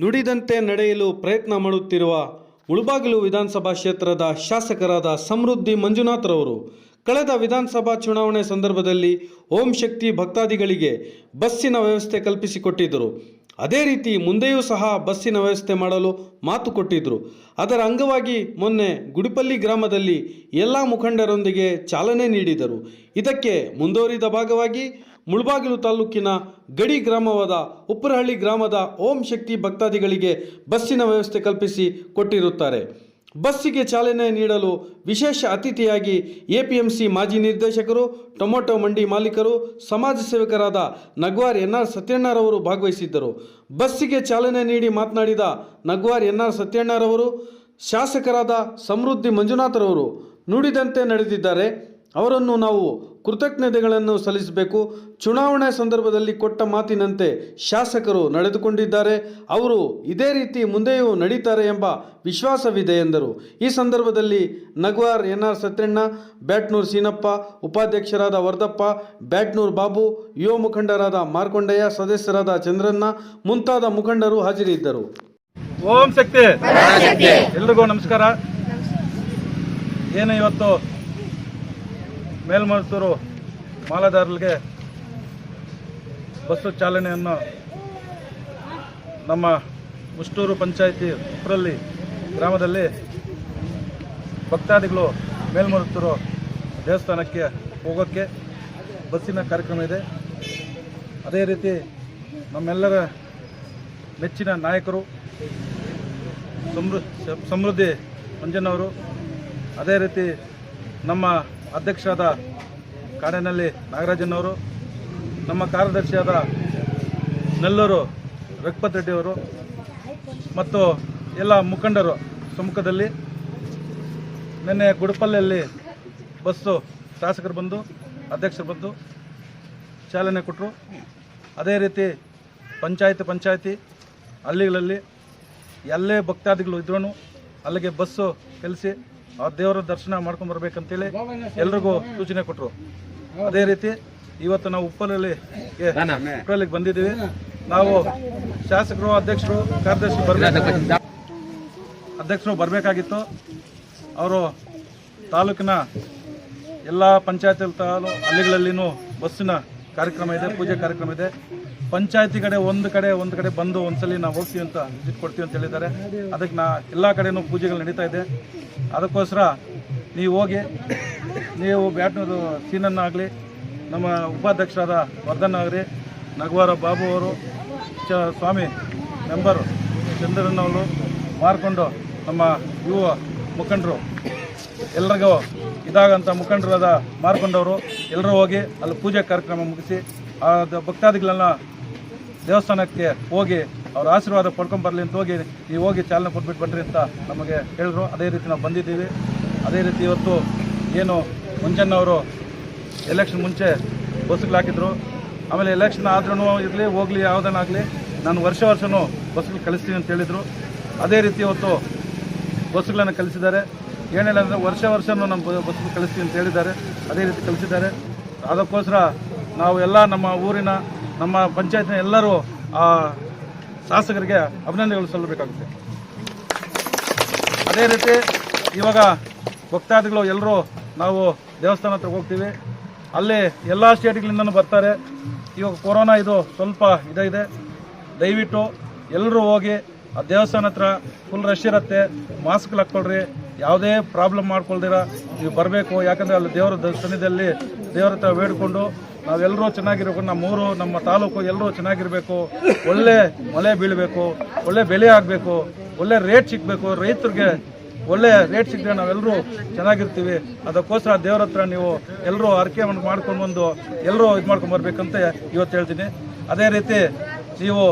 ನುಡಿದಂತೆ ನಡೆಯಲು ಪ್ರಯತ್ನ ಮಾಡುತ್ತಿರುವ ಉಳಬಾಗಿಲು ವಿಧಾನಸಭಾ ಕ್ಷೇತ್ರದ ಶಾಸಕರಾದ ಸಮೃದ್ಧಿ ಮಂಜುನಾಥ್ರವರು ಕಳೆದ ವಿಧಾನಸಭಾ ಚುನಾವಣೆ ಸಂದರ್ಭದಲ್ಲಿ ಓಂ ಶಕ್ತಿ ಭಕ್ತಾದಿಗಳಿಗೆ ಬಸ್ಸಿನ ವ್ಯವಸ್ಥೆ ಕಲ್ಪಿಸಿಕೊಟ್ಟಿದ್ದರು. ಅದೇ ರೀತಿ ಮುಂದೆಯೂ ಸಹ ಬಸ್ಸಿನ ವ್ಯವಸ್ಥೆ ಮಾಡಲು ಮಾತು ಕೊಟ್ಟಿದ್ದರು. ಅದರ ಅಂಗವಾಗಿ ಮೊನ್ನೆ ಗುಡಿಪಲ್ಲಿ ಗ್ರಾಮದಲ್ಲಿ ಎಲ್ಲ ಮುಖಂಡರೊಂದಿಗೆ ಚಾಲನೆ ನೀಡಿದರು. ಇದಕ್ಕೆ ಮುಂದುವರಿದ ಭಾಗವಾಗಿ ಮುಳಬಾಗಿಲು ತಾಲೂಕಿನ ಗಡಿ ಗ್ರಾಮವಾದ ಉಪ್ಪರಹಳ್ಳಿ ಗ್ರಾಮದ ಓಂ ಶಕ್ತಿ ಭಕ್ತಾದಿಗಳಿಗೆ ಬಸ್ಸಿನ ವ್ಯವಸ್ಥೆ ಕಲ್ಪಿಸಿ ಕೊಟ್ಟಿರುತ್ತಾರೆ. ಬಸ್ಸಿಗೆ ಚಾಲನೆ ನೀಡಲು ವಿಶೇಷ ಅತಿಥಿಯಾಗಿ ಎಪಿಎಂಸಿ ಮಾಜಿ ನಿರ್ದೇಶಕರು, ಟೊಮೊಟೊ ಮಂಡಿ ಮಾಲೀಕರು, ಸಮಾಜ ಸೇವಕರಾದ ನಗ್ವಾರ್ ಎನ್ ಆರ್ ಸತ್ಯಣ್ಣರವರು ಭಾಗವಹಿಸಿದ್ದರು. ಬಸ್ಸಿಗೆ ಚಾಲನೆ ನೀಡಿ ಮಾತನಾಡಿದ ನಗ್ವಾರ್ ಎನ್ ಆರ್ ಸತ್ಯಣ್ಣರವರು ಶಾಸಕರಾದ ಸಮೃದ್ಧಿ ಮಂಜುನಾಥರವರು ನುಡಿದಂತೆ ನಡೆದಿದ್ದಾರೆ. ಅವರನ್ನು ನಾವು ಕೃತಜ್ಞತೆಗಳನ್ನು ಸಲ್ಲಿಸಬೇಕು. ಚುನಾವಣೆ ಸಂದರ್ಭದಲ್ಲಿ ಕೊಟ್ಟ ಮಾತಿನಂತೆ ಶಾಸಕರು ನಡೆದುಕೊಂಡಿದ್ದಾರೆ. ಅವರು ಇದೇ ರೀತಿ ಮುಂದೆಯೂ ನಡೀತಾರೆ ಎಂಬ ವಿಶ್ವಾಸವಿದೆ ಎಂದರು. ಈ ಸಂದರ್ಭದಲ್ಲಿ ನಗ್ವಾರ್ ಎನ್ ಆರ್ ಸತ್ಯಣ್ಣ ಬ್ಯಾಟ್ನೂರ್ ಸೀನಪ್ಪ ಉಪಾಧ್ಯಕ್ಷರಾದ ವರ್ಧಪ್ಪ ಬ್ಯಾಟ್ನೂರ್ ಬಾಬು ಯುವ ಮುಖಂಡರಾದ ಮಾರ್ಕೊಂಡಯ್ಯ ಸದಸ್ಯರಾದ ಚಂದ್ರಣ್ಣ ಮುಂತಾದ ಮುಖಂಡರು ಹಾಜರಿದ್ದರು. ಓಂ ಶಕ್ತಿ. ಎಲ್ರಿಗೂ ನಮಸ್ಕಾರ. ಏನು ಇವತ್ತು ಮೇಲ್ಮರ್ತೂರು ಮಾಲಾದಾರರಿಗೆ ಬಸ್ಸು ಚಾಲನೆಯನ್ನು ನಮ್ಮ ಮುಷ್ಟೂರು ಪಂಚಾಯಿತಿ ಉಪ್ರಲ್ಲಿ ಗ್ರಾಮದಲ್ಲಿ ಭಕ್ತಾದಿಗಳು ಮೇಲ್ಮರುತ್ತೂರು ದೇವಸ್ಥಾನಕ್ಕೆ ಹೋಗೋಕ್ಕೆ ಬಸ್ಸಿನ ಕಾರ್ಯಕ್ರಮ ಇದೆ. ಅದೇ ರೀತಿ ನಮ್ಮೆಲ್ಲರ ಮೆಚ್ಚಿನ ನಾಯಕರು ಸಮೃ ಸಮೃದ್ಧಿ ಮಂಜನವರು. ಅದೇ ರೀತಿ ನಮ್ಮ ಅಧ್ಯಕ್ಷರಾದ ಕಾಡಿನಲ್ಲಿ ನಾಗರಾಜನವರು, ನಮ್ಮ ಕಾರ್ಯದರ್ಶಿಯಾದ ನೆಲ್ಲೂರು ರಘುಪತ್ ರೆಡ್ಡಿಯವರು ಮತ್ತು ಎಲ್ಲ ಮುಖಂಡರು ಸಮ್ಮುಖದಲ್ಲಿ ನಿನ್ನೆ ಗುಡಪಲ್ಲಿಯಲ್ಲಿ ಬಸ್ಸು ಶಾಸಕರು ಬಂದು, ಅಧ್ಯಕ್ಷರು ಬಂದು ಚಾಲನೆ ಕೊಟ್ಟರು. ಅದೇ ರೀತಿ ಪಂಚಾಯತಿ ಪಂಚಾಯತಿ ಹಳ್ಳಿಗಳಲ್ಲಿ ಎಲ್ಲೇ ಭಕ್ತಾದಿಗಳು ಇದ್ರೂ ಅಲ್ಲಿಗೆ ಬಸ್ಸು ಕಲಿಸಿ ಆ ದೇವರ ದರ್ಶನ ಮಾಡ್ಕೊಂಡು ಬರ್ಬೇಕಂತೇಳಿ ಎಲ್ರಿಗೂ ಸೂಚನೆ ಕೊಟ್ಟರು ಅದೇ ರೀತಿ ಇವತ್ತು ನಾವು ಉಪ್ಪಲಲ್ಲಿ ಉಪ್ಪಲಲ್ಲಿಗೆ ಬಂದಿದ್ದೀವಿ. ನಾವು ಶಾಸಕರು, ಅಧ್ಯಕ್ಷರು, ಕಾರ್ಯದರ್ಶಿ ಬರಬೇಕು ಅಧ್ಯಕ್ಷರು ಬರಬೇಕಾಗಿತ್ತು. ಅವರು ತಾಲೂಕಿನ ಎಲ್ಲ ಪಂಚಾಯತ್ ತಾಲೂ ಹಳ್ಳಿಗಳಲ್ಲಿನೂ ಬಸ್ಸಿನ ಕಾರ್ಯಕ್ರಮ ಇದೆ, ಪೂಜೆ ಕಾರ್ಯಕ್ರಮ ಇದೆ. ಪಂಚಾಯತಿ ಕಡೆ ಒಂದು ಕಡೆ ಒಂದು ಕಡೆ ಬಂದು ಒಂದ್ಸಲಿ ನಾವು ಹೋಗ್ತೀವಿ ಅಂತ ವಿಸಿಟ್ ಕೊಡ್ತೀವಿ ಅಂತ ಹೇಳಿದ್ದಾರೆ. ಅದಕ್ಕೆ ನಾ ಎಲ್ಲ ಕಡೆನೂ ಪೂಜೆಗಳು ನಡೀತಾ ಇದೆ. ಅದಕ್ಕೋಸ್ಕರ ನೀವು ಹೋಗಿ, ನೀವು ಬ್ಯಾಟ್ನೂರು ಸೀನನ್ನಾಗಲಿ, ನಮ್ಮ ಉಪಾಧ್ಯಕ್ಷರಾದ ವರ್ಧನ್ ಆಗಲಿ ನಗವಾರ ಬಾಬು ಅವರು, ಚ ಸ್ವಾಮಿ ಮೆಂಬರು ಚಂದ್ರನವರು ಮಾರ್ಕೊಂಡು ನಮ್ಮ ಯುವ ಮುಖಂಡರು ಎಲ್ರಿಗೂ ಇದಾಗಂತ ಮುಖಂಡರಾದ ಮಾರ್ಕೊಂಡವರು ಎಲ್ಲರೂ ಹೋಗಿ ಅಲ್ಲಿ ಪೂಜೆ ಕಾರ್ಯಕ್ರಮ ಮುಗಿಸಿ, ಆ ಭಕ್ತಾದಿಗಳನ್ನ ದೇವಸ್ಥಾನಕ್ಕೆ ಹೋಗಿ ಅವರ ಆಶೀರ್ವಾದ ಪಡ್ಕೊಂಡು ಬರಲಿ ಅಂತ ಹೋಗಿ, ನೀವು ಹೋಗಿ ಚಾಲನೆ ಕೊಟ್ಬಿಟ್ಟು ಬನ್ರಿ ಅಂತ ನಮಗೆ ಹೇಳಿದ್ರು. ಅದೇ ರೀತಿ ನಾವು ಬಂದಿದ್ದೀವಿ. ಅದೇ ರೀತಿ ಇವತ್ತು ಏನು ಮುಂಜಾನವರು ಎಲೆಕ್ಷನ್ ಮುಂಚೆ ಬಸ್ಗಳು ಹಾಕಿದ್ರು. ಆಮೇಲೆ ಎಲೆಕ್ಷನ್ ಆದ್ರೂ ಇರಲಿ, ಹೋಗಲಿ ಯಾವುದನ್ನಾಗಲಿ ನಾನು ವರ್ಷ ವರ್ಷವೂ ಬಸ್ಗಳು ಕಳಿಸ್ತೀನಿ ಅಂತ ಹೇಳಿದರು. ಅದೇ ರೀತಿ ಇವತ್ತು ಬಸ್ಗಳನ್ನು ಕಲಿಸಿದ್ದಾರೆ ಏನಿಲ್ಲ ಅಂದರೆ ವರ್ಷ ವರ್ಷನೂ ನಮ್ಮ ಬಸ್ ಕಳಿಸ್ತೀವಿ ಅಂತ ಹೇಳಿದ್ದಾರೆ. ಅದೇ ರೀತಿ ಕಳಿಸಿದ್ದಾರೆ. ಅದಕ್ಕೋಸ್ಕರ ನಾವು ಎಲ್ಲ ನಮ್ಮ ಊರಿನ, ನಮ್ಮ ಪಂಚಾಯತ್ನ ಎಲ್ಲರೂ ಆ ಶಾಸಕರಿಗೆ ಅಭಿನಂದನೆಗಳು ಸಲ್ಲಬೇಕಾಗುತ್ತೆ ಅದೇ ರೀತಿ ಇವಾಗ ಭಕ್ತಾದಿಗಳು ಎಲ್ಲರೂ ನಾವು ದೇವಸ್ಥಾನ ಹತ್ರ ಹೋಗ್ತೀವಿ. ಅಲ್ಲಿ ಎಲ್ಲ ಸ್ಟೇಟ್ಗಳಿಂದನೂ ಬರ್ತಾರೆ. ಇವಾಗ ಕೊರೋನಾ ಇದು ಸ್ವಲ್ಪ ಇದಿದೆ ದಯವಿಟ್ಟು ಎಲ್ಲರೂ ಹೋಗಿ ಆ ದೇವಸ್ಥಾನ ಹತ್ರ ಫುಲ್ ರಶ್ ಇರುತ್ತೆ. ಮಾಸ್ಕ್ ಹಾಕ್ಕೊಳ್ರಿ. ಯಾವುದೇ ಪ್ರಾಬ್ಲಮ್ ಮಾಡ್ಕೊಳ್ದಿರ, ನೀವು ಬರಬೇಕು. ಯಾಕಂದರೆ ಅಲ್ಲಿ ದೇವರ ದರ್ಶನದಲ್ಲಿ ದೇವರ ಹತ್ರ ಬೇಡಿಕೊಂಡು ನಾವೆಲ್ಲರೂ ಚೆನ್ನಾಗಿರಬೇಕು. ನಮ್ಮ ಊರು, ನಮ್ಮ ತಾಲೂಕು ಎಲ್ಲರೂ ಚೆನ್ನಾಗಿರಬೇಕು. ಒಳ್ಳೆ ಮಳೆ ಬೀಳಬೇಕು. ಒಳ್ಳೆ ಬೆಲೆ ಆಗಬೇಕು. ಒಳ್ಳೆ ರೇಟ್ ಸಿಗಬೇಕು ರೈತರಿಗೆ. ಒಳ್ಳೆ ರೇಟ್ ಸಿಕ್ಕರೆ ನಾವೆಲ್ಲರೂ ಚೆನ್ನಾಗಿರ್ತೀವಿ. ಅದಕ್ಕೋಸ್ಕರ ದೇವ್ರ ಹತ್ರ ನೀವು ಎಲ್ಲರೂ ಹರಕೆ ಮಾಡ್ಕೊಂಡು ಬಂದು ಎಲ್ಲರೂ ಇದು ಮಾಡ್ಕೊಂಡು ಬರಬೇಕಂತ ಇವತ್ತು ಹೇಳ್ತೀನಿ. ಅದೇ ರೀತಿ ನೀವು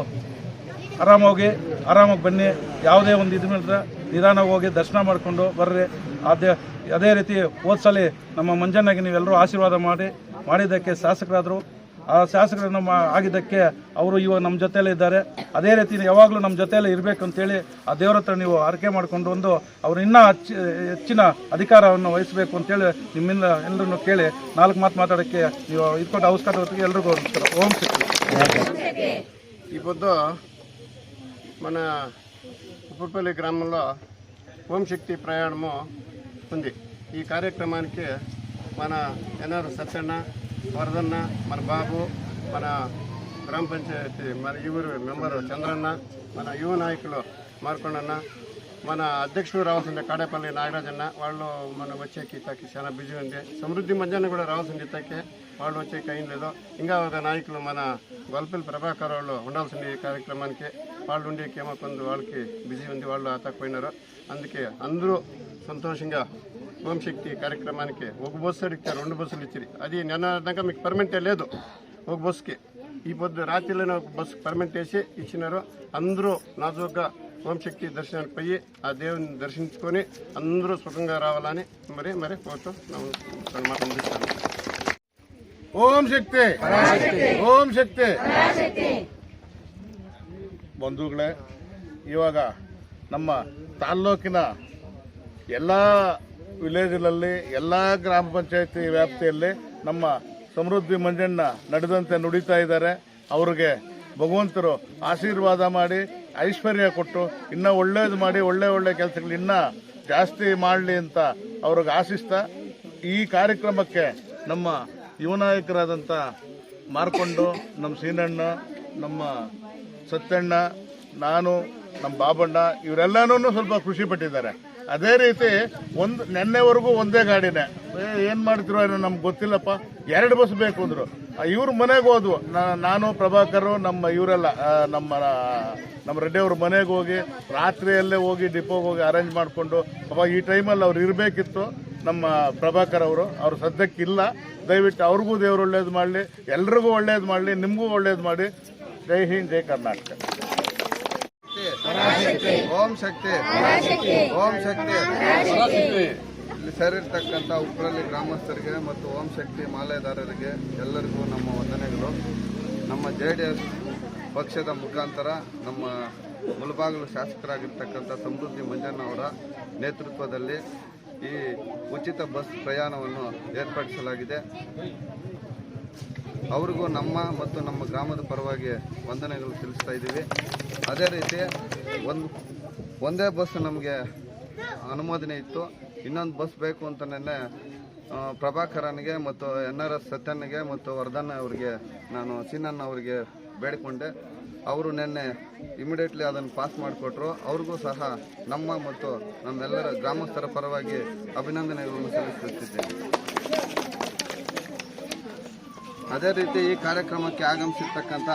ಆರಾಮಾಗಿ ಆರಾಮಾಗಿ ಬನ್ನಿ. ಯಾವುದೇ ಒಂದು ಇದು ಮೇಲೆ ನಿಧಾನವಾಗಿ ಹೋಗಿ ದರ್ಶನ ಮಾಡಿಕೊಂಡು ಬರ್ರಿ. ಅದೇ ಅದೇ ರೀತಿ ಹೋದ್ಸಲಿ ನಮ್ಮ ಮಂಜನ್ನಾಗಿ ನೀವೆಲ್ಲರೂ ಆಶೀರ್ವಾದ ಮಾಡಿ, ಮಾಡಿದ್ದಕ್ಕೆ ಶಾಸಕರಾದರು. ಆ ಶಾಸಕರನ್ನು ಮಾ ಆಗಿದ್ದಕ್ಕೆ ಅವರು ಇವಾಗ ನಮ್ಮ ಜೊತೆಯಲ್ಲೇ ಇದ್ದಾರೆ. ಅದೇ ರೀತಿ ಯಾವಾಗಲೂ ನಮ್ಮ ಜೊತೆಯಲ್ಲೇ ಇರಬೇಕು ಅಂತೇಳಿ ಆ ದೇವರ ಹತ್ರ ನೀವು ಆರಕೆ ಮಾಡಿಕೊಂಡು ಒಂದು ಅವರು ಇನ್ನೂ ಹೆಚ್ಚಿ, ಹೆಚ್ಚಿನ ಅಧಿಕಾರವನ್ನು ವಹಿಸಬೇಕು ಅಂತೇಳಿ ನಿಮ್ಮಿಂದ ಎಲ್ಲರನ್ನು ಕೇಳಿ ನಾಲ್ಕು ಮಾತು ಮಾತಾಡೋಕ್ಕೆ ನೀವು ಇದ್ಕೊಂಡು ಹೊತ್ತಿಗೆ ಎಲ್ರಿಗೂ ಓಂ ಶಕ್ತಿ. ಇವತ್ತು మన పుప్పల్లి గ్రామంలో హోంశక్తి ప్రయాణము ఉంది. ఈ కార్యక్రమానికి మన ఎన్ఆర్ సత్యన్న వరదన్న మన బాబు మన గ్రామ పంచాయతీ మన యువరు మెంబరు చంద్రన్న మన యువ నాయకులు మార్కొండన్న మన అధ్యక్షుడు రావాల్సిందే కాడేపల్లి నాగరాజన్న వాళ్ళు మనం వచ్చేకి ఇతకి చాలా బిజీ ఉంది. సమృద్ధి మధ్యాహ్నం కూడా రావాల్సింది ఇతకి వాళ్ళు వచ్చేకి అయింది లేదో. ఇంకా ఒక నాయకులు మన గొల్పల్లి ప్రభాకర్ వాళ్ళు ఉండాల్సింది ఈ కార్యక్రమానికి. వాళ్ళు ఉండే ఏమో కొందరు వాళ్ళకి బిజీ ఉంది వాళ్ళు ఆతకపోయినారు? అందుకే అందరూ సంతోషంగా హోంశక్తి కార్యక్రమానికి ఒక బస్సు ఇచ్చారు రెండు బస్సులు ఇచ్చి అది నిన్న మీకు పర్మనెంటే లేదు. ఒక బస్సుకి. ఈ పొద్దు రాత్రిలోనే ఒక బస్సు పర్మనెంట్ వేసి ఇచ్చినారు. అందరూ నాజూగ్గా హోంశక్తి దర్శనానికి పోయి ఆ దేవుని దర్శించుకొని అందరూ సుఖంగా రావాలని మరి మరి కోరుతూ అందిస్తాను. ఓం శక్తి. ఓం శక్తి. ಬಂಧುಗಳೇ, ಇವಾಗ ನಮ್ಮ ತಾಲ್ಲೂಕಿನ ಎಲ್ಲ ವಿಲೇಜ್ಗಳಲ್ಲಿ ಎಲ್ಲ ಗ್ರಾಮ ಪಂಚಾಯತಿ ವ್ಯಾಪ್ತಿಯಲ್ಲಿ ನಮ್ಮ ಸಮೃದ್ಧಿ ಮಂಜಣ್ಣ ನಡೆದಂತೆ ನುಡಿತಾ ಇದ್ದಾರೆ. ಅವ್ರಿಗೆ ಭಗವಂತರು ಆಶೀರ್ವಾದ ಮಾಡಿ, ಐಶ್ವರ್ಯ ಕೊಟ್ಟು, ಇನ್ನೂ ಒಳ್ಳೇದು ಮಾಡಿ, ಒಳ್ಳೆ ಒಳ್ಳೆ ಕೆಲಸಗಳು ಇನ್ನೂ ಜಾಸ್ತಿ ಮಾಡಲಿ ಅಂತ ಅವ್ರಿಗೆ ಆಶಿಸ್ತಾ, ಈ ಕಾರ್ಯಕ್ರಮಕ್ಕೆ ನಮ್ಮ ಯುವ ನಾಯಕರಾದಂಥ ಮಾರ್ಕೊಂಡು, ನಮ್ಮ ಸೀನಣ್ಣ, ನಮ್ಮ ಸತ್ಯಣ್ಣ, ನಾನು ನಮ್ಮ ಬಾಬಣ್ಣ ಇವರೆಲ್ಲನೂ ಸ್ವಲ್ಪ ಖುಷಿ ಪಟ್ಟಿದ್ದಾರೆ. ಅದೇ ರೀತಿ ಒಂದು ನಿನ್ನೆವರೆಗೂ ಒಂದೇ ಗಾಡಿನೇ. ಏನು ಮಾಡ್ತಿರೋ ಏನೋ ನಮ್ಗೆ ಗೊತ್ತಿಲ್ಲಪ್ಪ. ಎರಡು ಬಸ್ ಬೇಕು ಅಂದ್ರು. ಇವ್ರ ಮನೆಗೆ ಹೋದ್ವು. ನಾನು, ಪ್ರಭಾಕರು, ನಮ್ಮ ಇವರೆಲ್ಲ ನಮ್ಮ ನಮ್ಮ ರೆಡ್ಡಿ ಅವ್ರ ಮನೆಗೆ ಹೋಗಿ ರಾತ್ರಿಯಲ್ಲೇ ಹೋಗಿ ಡಿಪೋಗೆ ಹೋಗಿ ಅರೇಂಜ್ ಮಾಡಿಕೊಂಡು, ಅವಾಗ ಈ ಟೈಮಲ್ಲಿ ಅವ್ರು ಇರಬೇಕಿತ್ತು ನಮ್ಮ ಪ್ರಭಾಕರ್ ಅವರು. ಅವ್ರು ಸದ್ಯಕ್ಕಿಲ್ಲ ದಯವಿಟ್ಟು ಅವ್ರಿಗೂ ದೇವ್ರು ಒಳ್ಳೇದು ಮಾಡಲಿ, ಎಲ್ರಿಗೂ ಒಳ್ಳೇದು ಮಾಡಲಿ, ನಿಮಗೂ ಒಳ್ಳೇದು ಮಾಡಿ ಜೈ ಹಿಂದ್, ಜೈ ಕರ್ನಾಟಕ. ಓಂ ಶಕ್ತಿ. ಓಂ ಶಕ್ತಿ. ಇಲ್ಲಿ ಸೇರಿರ್ತಕ್ಕಂಥ ಉಪ್ರಲ್ಲಿ ಗ್ರಾಮಸ್ಥರಿಗೆ ಮತ್ತು ಓಂ ಶಕ್ತಿ ಮಾಲೆದಾರರಿಗೆ ಎಲ್ಲರಿಗೂ ನಮ್ಮ ವಂದನೆಗಳು. ನಮ್ಮ ಜೆ ಡಿ ಎಸ್ ಪಕ್ಷದ ಮುಖಾಂತರ ನಮ್ಮ ಮುಳಬಾಗಿಲು ಶಾಸಕರಾಗಿರ್ತಕ್ಕಂಥ ಸಮೃದ್ಧಿ ಮಂಜಣ್ಣ ಅವರ ನೇತೃತ್ವದಲ್ಲಿ ಈ ಉಚಿತ ಬಸ್ ಪ್ರಯಾಣವನ್ನು ಏರ್ಪಡಿಸಲಾಗಿದೆ. ಅವ್ರಿಗೂ ನಮ್ಮ ಮತ್ತು ನಮ್ಮ ಗ್ರಾಮದ ಪರವಾಗಿ ವಂದನೆಗಳು ತಿಳಿಸ್ತಾ ಇದ್ದೀವಿ. ಅದೇ ರೀತಿ ಒಂದು, ಒಂದೇ ಬಸ್ ನಮಗೆ ಅನುಮೋದನೆ ಇತ್ತು. ಇನ್ನೊಂದು ಬಸ್ ಬೇಕು ಅಂತ ನೆನ್ನೆ ಪ್ರಭಾಕರನಿಗೆ ಮತ್ತು ಎನ್ ಆರ್ ಎಸ್ ಸತ್ಯನಿಗೆ ಮತ್ತು ವರ್ಧನ್ ಅವರಿಗೆ, ನಾನು ಸೀನಣ್ಣ ಅವರಿಗೆ ಬೇಡಿಕೊಂಡೆ. ಅವರು ನಿನ್ನೆ ಇಮಿಡಿಯೇಟ್ಲಿ ಅದನ್ನು ಪಾಸ್ ಮಾಡಿಕೊಟ್ರು. ಅವ್ರಿಗೂ ಸಹ ನಮ್ಮ ಮತ್ತು ನಮ್ಮೆಲ್ಲರ ಗ್ರಾಮಸ್ಥರ ಪರವಾಗಿ ಅಭಿನಂದನೆಗಳನ್ನು ಸಲ್ಲಿಸುತ್ತಿದ್ದೇನೆ ಅದೇ ರೀತಿ ಈ ಕಾರ್ಯಕ್ರಮಕ್ಕೆ ಆಗಮಿಸಿರ್ತಕ್ಕಂಥ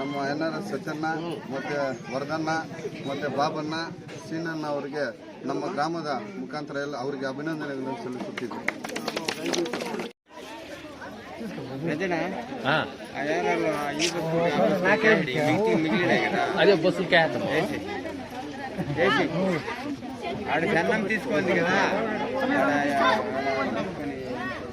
ನಮ್ಮ ಎನ್ ಆರ್ ಎಸ್ ಸತ್ಯಣ್ಣ ಮತ್ತು ವರ್ಧನ್ನ ಮತ್ತು ಬಾಬಣ್ಣ ಸೀನಣ್ಣ ಅವರಿಗೆ ನಮ್ಮ ಗ್ರಾಮದ ಮುಖಾಂತರ ಎಲ್ಲ ಅವರಿಗೆ ಅಭಿನಂದನೆಗಳನ್ನು ಸಲ್ಲಿಸುತ್ತಿದ್ದೆ అదే బస్సు క్యాట్ ఆడ జన్మం తీసుకోండి కదా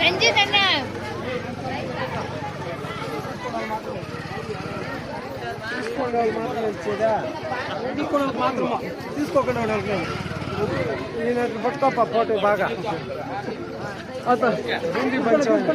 రంజిత్ అన్న. తీసుకోండి వాళ్ళు మాత్రం వచ్చేదా తీసుకోండి వాళ్ళకి మాత్రమా తీసుకోకుండా వాళ్ళకి నేను పట్టుకోప ఫోటో బాగా. आता हिंदी पंचायत